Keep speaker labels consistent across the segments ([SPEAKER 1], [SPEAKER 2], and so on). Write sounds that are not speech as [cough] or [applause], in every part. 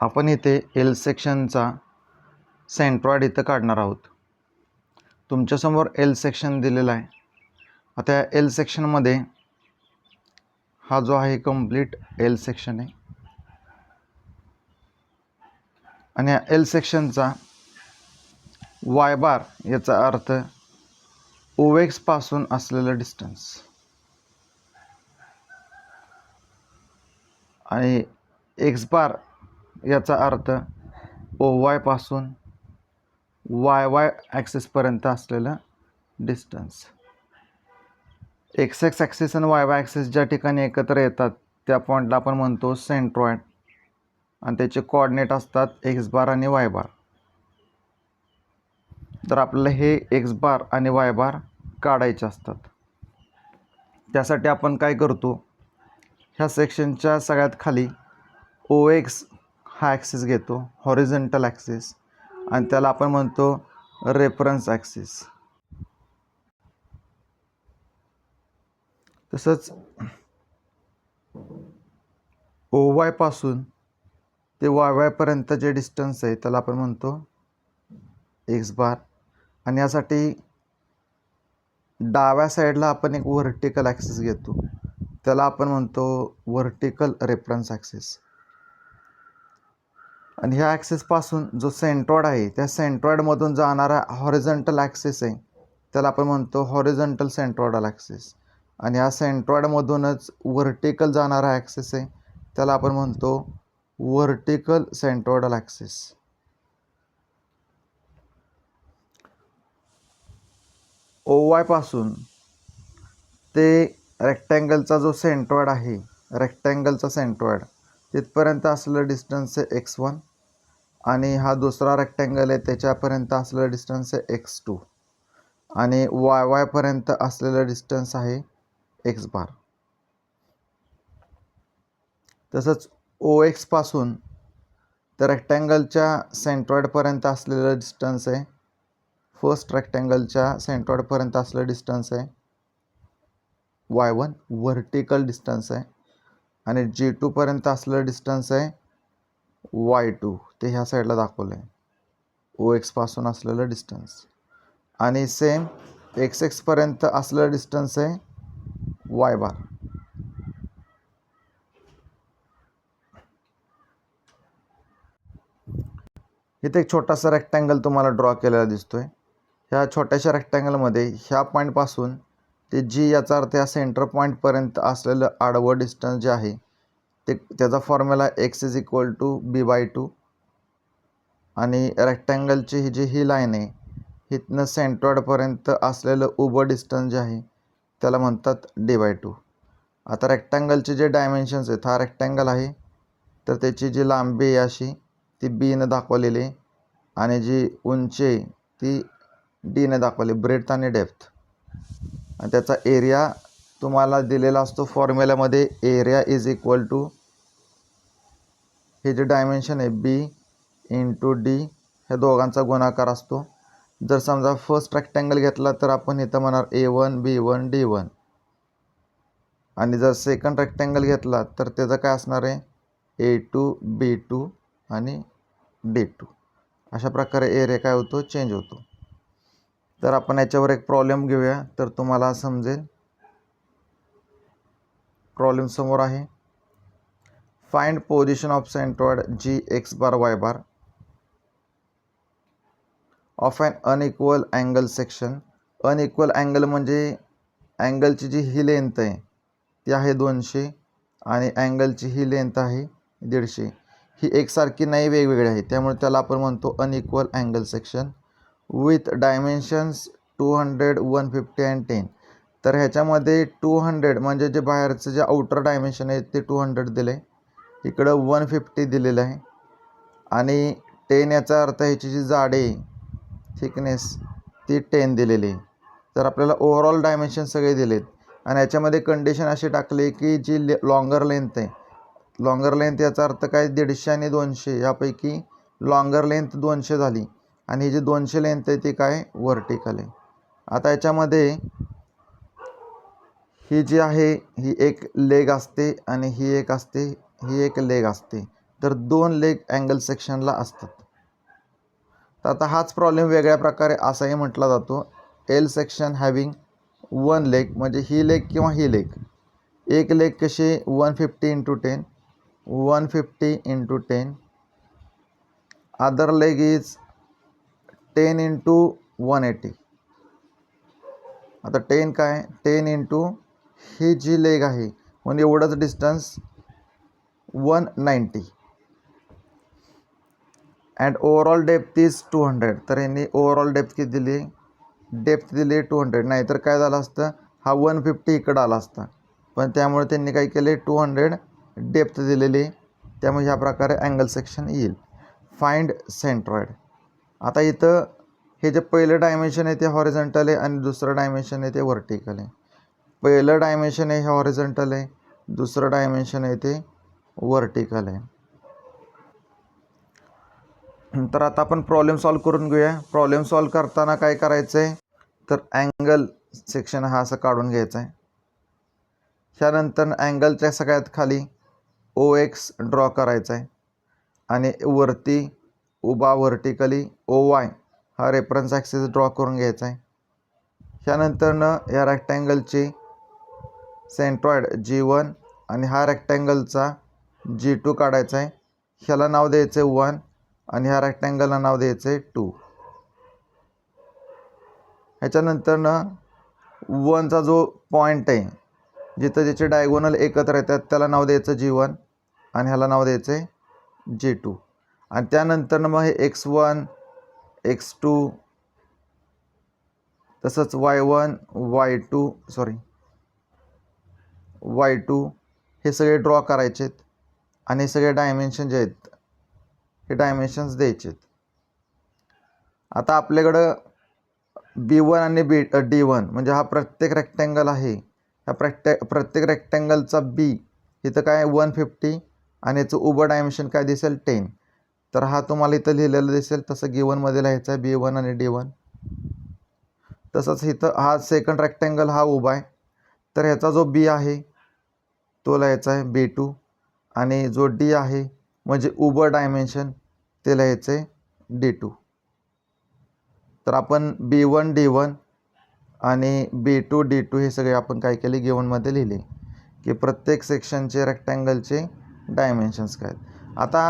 [SPEAKER 1] आपण इथे एल सेक्शनचा सेंट्रॉइड इथं काढणार आहोत. तुमच्यासमोर एल सेक्शन दिलेला आहे. आता या एल सेक्शनमध्ये हा जो आहे कंप्लीट एल सेक्शन आहे. आणि या एल सेक्शनचा वाय बार याचा अर्थ ओवेक्सपासून असलेलं डिस्टन्स आणि एक्स बार याचा अर्थ ओ वायपासून वाय वाय ॲक्सिसपर्यंत असलेलं डिस्टन्स. एक्स एक्स ॲक्सिस आणि वाय वाय ॲक्सिस ज्या ठिकाणी एकत्र येतात त्या पॉईंटला आपण म्हणतो सेंट्रॉइड. आणि त्याचे कॉर्डिनेट असतात एक्स बार आणि वाय बार. तर आपल्याला हे एक्स बार आणि वाय बार काढायचे असतात. त्यासाठी आपण काय करतो? ह्या सेक्शनच्या सगळ्यात खाली ओ एक्स हा ॲक्सिस घेतो हॉरिझेंटल ॲक्सिस आणि त्याला आपण म्हणतो रेफरन्स ॲक्सिस तसंच ओ वायपासून ते वाय वायपर्यंत जे डिस्टन्स आहे त्याला आपण म्हणतो एक्स बार आणि यासाठी डाव्या साईडला आपण एक व्हर्टिकल ॲक्सिस घेतो. त्याला आपण म्हणतो व्हर्टिकल रेफरन्स ॲक्सिस आणि ह्या ॲक्सेसपासून जो सेंट्रॉइड आहे त्या सेंट्रॉइडमधून जाणारा हॉरिझंटल ॲक्सेस आहे. त्याला आपण म्हणतो हॉरिझंटल सेंट्रॉइडल ॲक्सिस आणि ह्या सेंट्रॉइडमधूनच व्हर्टिकल जाणारा ॲक्सेस आहे. त्याला आपण म्हणतो व्हर्टिकल सेंट्रॉइडल ॲक्सिस ओ वायपासून ते रेक्टँगलचा जो सेंट्रॉइड आहे रेक्टँगलचा सेंट्रॉइड तिथपर्यंत असलेलं डिस्टन्स आहे एक्स वन आणि हा दुसरा रेक्टँगल आहे त्याच्यापर्यंत असलेलं डिस्टन्स आहे एक्स टू आणि वाय वायपर्यंत असलेलं डिस्टन्स आहे एक्स बार. तसंच ओ एक्सपासून तर रेक्टँगलच्या सेंट्रॉइडपर्यंत असलेलं डिस्टन्स आहे. फर्स्ट रेक्टँगलच्या सेंट्रॉइडपर्यंत असलेलं डिस्टन्स आहे. वाय वन व्हर्टिकल डिस्टन्स आहे. आणि जी टूपर्यंत असलेलं डिस्टन्स आहे वाय टू ते ह्या साईडला दाखवलं आहे ओ एक्सपासून असलेलं डिस्टन्स आणि सेम एक्स एक्सपर्यंत असलेलं डिस्टन्स आहे वाय बार इथे एक छोटासा रेक्टँगल तुम्हाला ड्रॉ केलेला दिसतो आहे ह्या छोट्याशा रेक्टँगलमध्ये ह्या पॉईंटपासून ते जी याचा अर्थ या सेंटर पॉईंटपर्यंत असलेलं आडवं डिस्टन्स जे आहे ते त्याचा formula X is equal to B by two आणि रेक्टँगलची ही जी ही लाईन आहे हिथनं सेंट्रॉडपर्यंत असलेलं उभं डिस्टन्स जे आहे त्याला म्हणतात डी बाय टू आता रेक्टँगलचे जे डायमेन्शन्स आहेत हा रेक्टँगल आहे तर त्याची जी लांबी आहे अशी ती बीनं दाखवलेली आणि जी उंची आहे ती डीनं दाखवली ब्रेथ आणि डेप्थ आणि त्याचा एरिया तुम्हाला दिलेला असतो फॉर्म्युल्यामध्ये एरिया इज इक्वल टू हे जे डायमेन्शन आहे बी इंटू डी ह्या दोघांचा गुणाकार असतो. जर समजा फर्स्ट रेक्टँगल घेतला तर आपण इथं म्हणणार A one B one D one आणि जर सेकंड रेक्टँगल घेतला तर त्याचं काय असणार आहे? ए टू बी टू आणि डी टू अशा प्रकारे एरिया काय होतो? चेंज होतो. तर आपण याच्यावर एक प्रॉब्लेम घेऊया. तर तुम्हाला समजेल. प्रॉब्लेम समोर आहे. Find position of centroid G X bar Y bar of and unequal angle section unequal angle म्हणजे अँगलची जी ही लेंथ आहे ती आहे दोनशे आणि अँगलची ही लेंथ आहे दीडशे. ही एकसारखी नाही वेगवेगळी आहे त्यामुळे त्याला आपण म्हणतो unequal angle section with dimensions two hundred one fifty and ten तर ह्याच्यामध्ये टू हंड्रेड म्हणजे जे बाहेरचं जे आउटर डायमेन्शन आहे ते टू हंड्रेड दिलं आहे इकडं वन फिफ्टी दिलेलं आहे. आणि टेन याचा अर्थ ह्याची जी जाडी थिकनेस ती टेन दिलेली आहे. तर आपल्याला ओव्हरऑल डायमेन्शन सगळे दिलेत. आणि याच्यामध्ये कंडिशन अशी टाकली की जी ले लॉंगर लेंथ आहे. लॉंगर लेंथ याचा अर्थ काय? दीडशे आणि दोनशे. यापैकी लॉंगर लेंथ दोनशे झाली. आणि ही जी दोनशे लेंथ आहे ती काय? वर्टिकल आहे. आता याच्यामध्ये ही जी आहे ही एक लेग असते आणि ही एक असते ही एक लेग असते. तर दोन लेग अँगल सेक्शनला असतात. तर आता हाच प्रॉब्लेम वेगळ्या प्रकारे असाही म्हटला जातो. L section having one leg म्हणजे ही लेग किंवा ही लेग एक लेग कशी? One fifty into ten one fifty into ten other leg is ten into one eighty. आता टेन काय? टेन इंटू ही जी लेग आहे म्हणजे एवढंच distance one ninety and overall depth is two hundred तर यांनी ओवरऑल डेप्थ किती दिली? डेप्थ दिली टू हंड्रेड नाहीतर काय झालं असतं? हा वन फिफ्टी इकडं आला असता. पण त्यामुळे त्यांनी काय केले? टू हंड्रेड डेप्थ दिलेली. त्यामुळे ह्या प्रकारे अँगल सेक्शन येईल. फाइंड सेंट्रॉइड आता इथं हे जे पहिलं डायमेन्शन आहे ते हॉरिझॉन्टल आहे आणि दुसरं डायमेन्शन आहे ते व्हर्टिकल आहे. पहिलं डायमेन्शन आहे हे हॉरिझॉन्टल आहे दुसरं डायमेन्शन आहे ते व्हर्टिकल आहे. तर आता आपण प्रॉब्लेम सॉल्व करून घेऊया. प्रॉब्लेम सॉल्व करताना काय करायचं आहे तर अँगल सेक्शन हा असं काढून घ्यायचा आहे. त्यानंतर अँगलच्या सगळ्यात खाली ओ एक्स ड्रॉ करायचा आहे. आणि वरती उभा व्हर्टिकली ओ वाय हा रेफरन्स ॲक्सेस ड्रॉ करून घ्यायचा आहे. ह्यानंतरनं या रेक्टँगलची सेंट्रॉइड जी वन आणि हा रेक्टँगलचा जी टू काढायचा आहे. ह्याला नाव द्यायचं आहे वन आणि ह्या रेक्टँगलला नाव द्यायचं आहे टू ह्याच्यानंतरनं वनचा जो पॉईंट आहे जिथं ज्याचे डायगोनल एकत्र येतात त्याला नाव द्यायचं जी वन आणि ह्याला नाव द्यायचं आहे जी टू आणि त्यानंतरनं मग हे एक्स वन एक्स टू तसंच Y one Y two sorry Y two हे सगळे ड्रॉ करायचे आहेत आणि हे सगळे डायमेन्शन जे आहेत हे डायमेन्शन्स द्यायचे आहेत आता आपल्याकडं बी वन आणि बी डी वन म्हणजे हा प्रत्येक रेक्टँगल आहे. ह्या प्रत्येक प्रत्येक रेक्टँगलचा बी इथं काय वन फिफ्टी आणि याचं उभं डायमेन्शन काय दिसेल? टेन तर हा तुम्हाला इथं लिहिलेलं दिसेल तसं गिवनमध्ये लिहायचं आहे बी वन आणि डी वन तसंच इथं हा सेकंड रेक्टँगल हा उभा आहे. तर ह्याचा जो बी आहे तो लिहायचा आहे बी टू आणि जो डी आहे म्हणजे उभं डायमेन्शन ते लिहायचं आहे डी टू तर आपण बी वन डी वन आणि बी टू डी टू हे सगळे आपण काय केले? गिवनमध्ये लिहिले. की प्रत्येक सेक्शनचे रेक्टँगलचे डायमेन्शन्स काय आता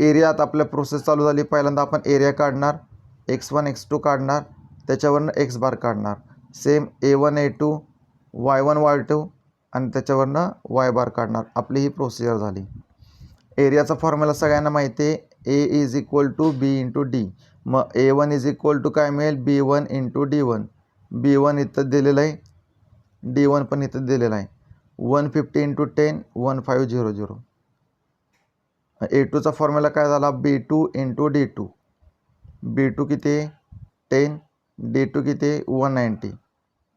[SPEAKER 1] आता एरियात आपल्या प्रोसेस चालू झाली. पहिल्यांदा आपण एरिया काढणार एक्स वन एक्स टू काढणार त्याच्यावरनं एक्स बार काढणार. Same A one A two Y one Y two आणि त्याच्यावरनं वाय बार काढणार. आपली ही प्रोसिजर झाली. एरियाचा फॉर्म्युला सगळ्यांना माहिती आहे. A is equal to B into D मग A one is equal to काय मिळेल? B one into D one B one इथं दिलेलं आहे. डी वन पण इथं दिलेलं आहे. One fifty into ten one five zero zero A टूचा formula काय झाला? B two into D two. B two किती? टेन. डी टू किती? One ninety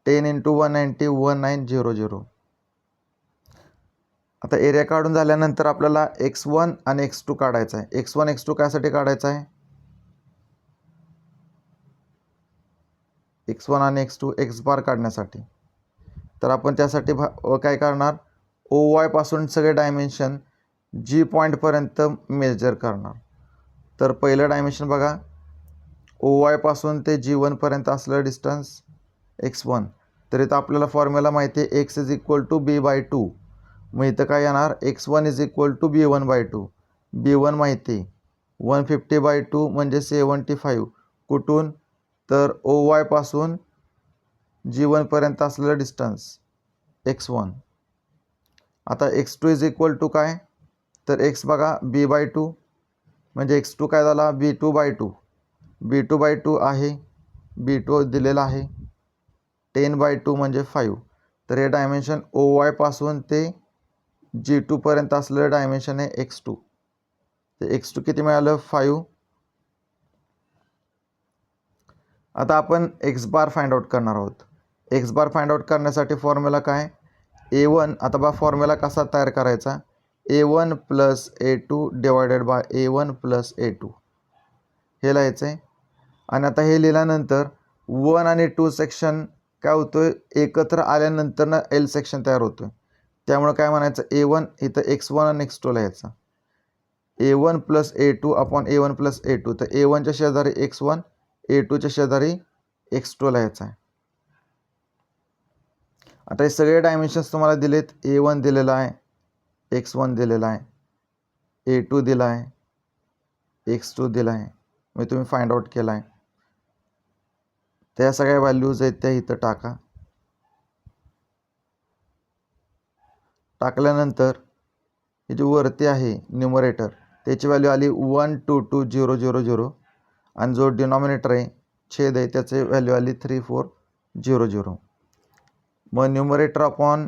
[SPEAKER 1] ten into one ninety one nine zero zero. आता area काढून झाल्यानंतर आपल्याला X one आणि X two काढायचा आहे. एक्स वन एक्स टू कायसाठी काढायचा आहे? एक्स वन आणि एक्स टू एक्स बार काढण्यासाठी. तर आपण त्यासाठी भा काय करणार? ओ वायपासून सगळे डायमेन्शन जी पॉईंटपर्यंत मेजर करणार. तर पहिलं डायमेन्शन बघा. ओ वायपासून ते जी वनपर्यंत असलेलं डिस्टन्स एक्स वन तर इथं आपल्याला फॉर्म्युला माहिती आहे X is equal to B by two मग इथं काय येणार? X one is equal to B one by two B one माहिती वन फिफ्टी बाय टू म्हणजे सेवन्टी फाईव्ह कुठून? तर ओ वायपासून जी वनपर्यंत असलेलं डिस्टन्स एक्स वन आता X two is equal to काय? तर एक्स बघा बी बाय टू म्हणजे एक्स टू काय झाला? B two by two B two by two आहे. बी टू दिलेला आहे. टेन बाय टू म्हणजे फाईव्ह तर हे डायमेन्शन ओ वायपासून ते जी टूपर्यंत असलेलं डायमेन्शन आहे एक्स टू ते एक्स टू किती मिळालं? फाईव्ह आता आपण एक्स बार फाइंड आउट करणार आहोत. एक्स बार फाइंड आउट करण्यासाठी फॉर्म्युला काय? ए वन आता बा फॉर्म्युला कसा तयार करायचा? A one plus A two divided by A one plus A two. हे लिहायचं आहे आणि आता हे लिहिल्यानंतर वन आणि टू सेक्शन काय होतो आहे एकत्र आल्यानंतरनं एल सेक्शन तयार होतो आहे काय म्हणायचं? ए वन इथं एक्स वन आणि एक्स टू लिहायचं. A one plus A two upon A one plus A two. तर ए वनच्या शेजारी एक्स वन ए टूच्या शेजारी एक्स टू लिहायचा आहे आता हे सगळे डायमेन्शन्स तुम्हाला दिलेत. ए वन दिलेला आहे. एक्स वन दिलेला आहे. ए टू दिला आहे. एक्स टू दिला आहे. मी तुम्ही फाइंड आउट केला आहे त्या सगळ्या व्हॅल्यूज आहेत त्या इथं टाका. टाकल्यानंतर ही जी वरती आहे न्युमरेटर त्याची व्हॅल्यू आली one two two zero zero zero आणि जो डिनॉमिनेटर आहे छेद आहे त्याचे व्हॅल्यू आली थ्री फोर झिरो झिरो मग न्युमरेटर अपॉन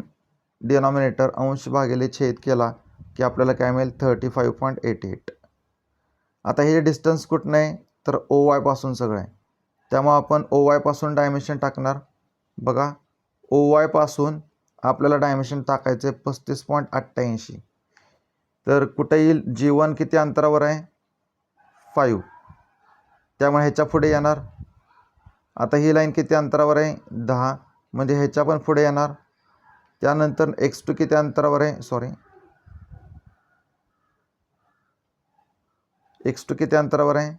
[SPEAKER 1] डिनॉमिनेटर अंश भागिले छेद केला की आपल्याला काय मिळेल? Thirty five point eighty eight आता हे डिस्टन्स कुठनं आहे? तर ओ वायपासून सगळं आहे. त्यामुळं आपण ओ वायपासून डायमेन्शन टाकणार. बघा ओ वायपासून आपल्याला डायमेन्शन टाकायचं आहे पस्तीस पॉईंट अठ्ठ्याऐंशी. तर कुठे येईल? जी वन किती अंतरावर आहे? फाईव्ह त्यामुळे ह्याच्या पुढे येणार. आता ही लाईन किती अंतरावर आहे? दहा. म्हणजे ह्याच्या पण पुढे येणार. त्यानंतर एक्स टू किती अंतरावर आहे? सॉरी एक्स टू किती अंतरावर आहे?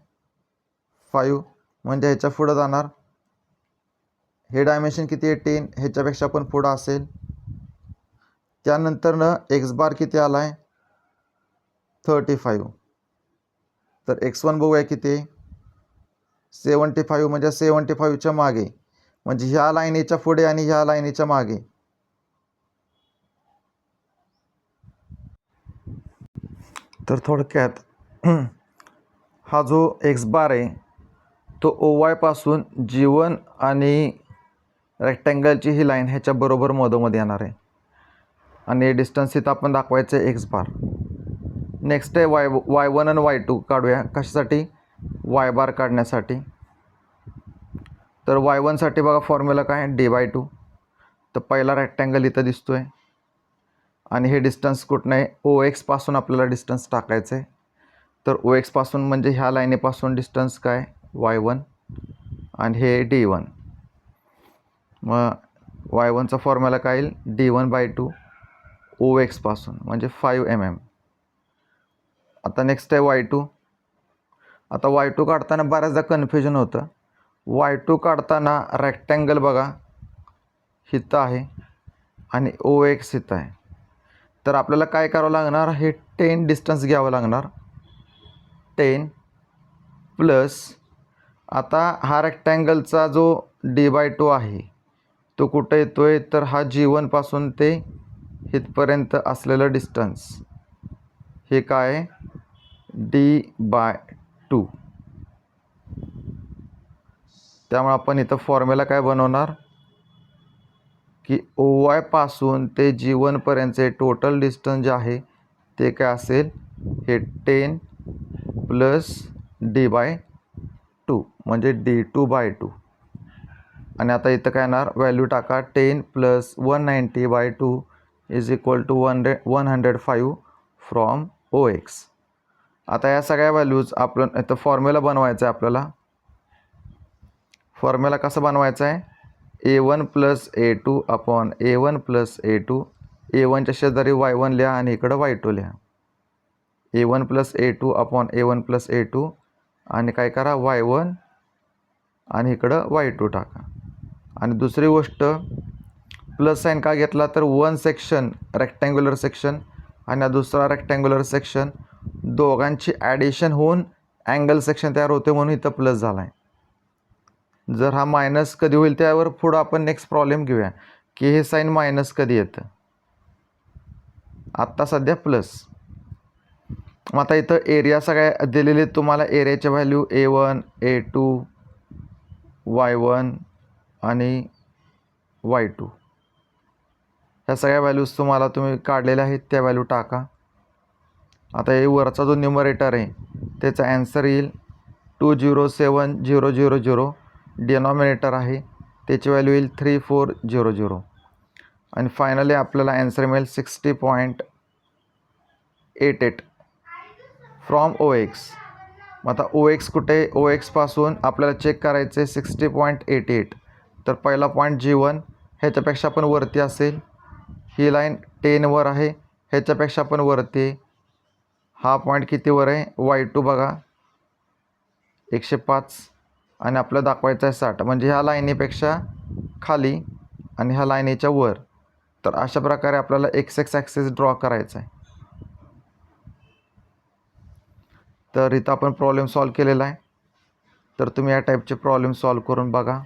[SPEAKER 1] फाईव्ह म्हणजे ह्याच्या पुढं जाणार. हे डायमेन्शन किती आहे? टेन ह्याच्यापेक्षा पण पुढं असेल. त्यानंतरनं एक्स बार किती आला आहे थर्टी फाईव्ह तर एक्स वन बघूया किती आहे? सेवन्टी फाईव्ह म्हणजे सेवन्टी फाईव्हच्या मागे. म्हणजे ह्या लाईनीच्या पुढे आणि ह्या लाईनीच्या मागे. तर थोडक्यात [clears throat] हा जो एक्स बार आहे तो ओ वायपासून जीवन आणि रेक्टँगलची ही लाईन ह्याच्याबरोबर मधोमध्ये मधोमध येणार आहे. आणि डिस्टन्स इथं आपण दाखवायचं आहे एक्स बार. नेक्स्ट आहे वाय वाय वन आणि वाय टू काढूया. कशासाठी? वाय बार काढण्यासाठी. तर वाय वनसाठी बघा फॉर्म्युला काय डी बाय टू तर पहिला रेक्टँगल इथं दिसतो आहे आणि हे डिस्टन्स कुठनं आहे? ओ एक्सपासून आपल्याला डिस्टन्स टाकायचं आहे. तर ओ एक्सपासून म्हणजे ह्या लाईनीपासून डिस्टन्स काय? वाय वन आणि हे डी वन मग वाय वनचा फॉर्म्युला काय येईल? D one by two O एक्सपासून म्हणजे फाईव्ह एम एम आता नेक्स्ट आहे वाय टू आता वाय टू काढताना बऱ्याचदा कन्फ्युजन होतं. वाय टू काढताना रेक्टँगल बघा. हिथं आहे. आणि ओ एक्स इथं आहे. तर आपल्याला काय करावं लागणार? हे टेन डिस्टन्स घ्यावं लागणार. टेन प्लस आता हा रेक्टँगलचा जो डी बाय टू आहे तो कुठं येतो आहे तर हा जी वनपासून ते इथपर्यंत असलेलं डिस्टन्स हे काय? डी बाय टू त्यामुळे आपण इथं फॉर्म्युला काय बनवणार? की ओ वायपासून ते जीवनपर्यंतचे टोटल डिस्टन्स जे आहे ते काय असेल? हे ten plus d by two म्हणजे डी टू बाय टू आणि आता इथं काय येणार? व्हॅल्यू टाका ten plus one ninety by two is equal to one hundred one hundred five from O x आता या सगळ्या व्हॅल्यूज आपण इथं फॉर्म्युला बनवायचा आहे आपल्याला. फॉर्म्युला कसं बनवायचा आहे? A one plus A two upon A one plus A two A वनच्या शेजारी वाय वन लिहा आणि इकडं वाय टू लिहा. A one plus A two upon A one plus A two आणि काय करा? वाय वन आणि इकडं वाय टू टाका. आणि दुसरी गोष्ट प्लस साईन का घेतला? तर वन सेक्शन रेक्टँग्युलर सेक्शन आणि दुसरा रेक्टँग्युलर सेक्शन दोघांची ॲडिशन होऊन अँगल सेक्शन तयार होते म्हणून इथं प्लस झाला आहे जर हा मायनस कधी होईल त्यावर पुढं आपण नेक्स्ट प्रॉब्लेम घेऊया. की हे साईन मायनस कधी येतं? आत्ता सध्या प्लस मग आता इथं एरिया सगळ्या दिलेले तुम्हाला एरियाचे value A one A two y one आणि वाय टू ह्या सगळ्या व्हॅल्यूज तुम्हाला तुम्ही काढलेल्या आहेत. त्या व्हॅल्यू टाका. आता हे वरचा जो न्युमरेटर आहे त्याचा ॲन्सर येईल two zero seven zero zero zero denominator आहे. त्याची व्हॅल्यू येईल थ्री फोर झिरो झिरो आणि फायनली आपल्याला ॲन्सर मिळेल sixty point eight eight from O x मग आता ओ एक्स कुठे? ओ एक्सपासून आपल्याला चेक करायचं आहे सिक्स्टी पॉईंट एट एट तर पहिला पॉईंट जी वन ह्याच्यापेक्षा पण वरती असेल. ही लाईन टेनवर आहे. ह्याच्यापेक्षा पण वरती. आहे हा पॉईंट कितीवर आहे? वाय टू बघा. एकशे पाच. आणि आपलं दाखवायचं आहे साठ. म्हणजे ह्या लाईनीपेक्षा खाली आणि ह्या लाईनीच्या वर. तर अशा प्रकारे आपल्याला एक्स एक्स ॲक्सेस ड्रॉ करायचा आहे. तर इथं आपण प्रॉब्लेम सॉल्व केलेला आहे. तर तुम्ही या टाईपचे प्रॉब्लेम सॉल्व करून बघा.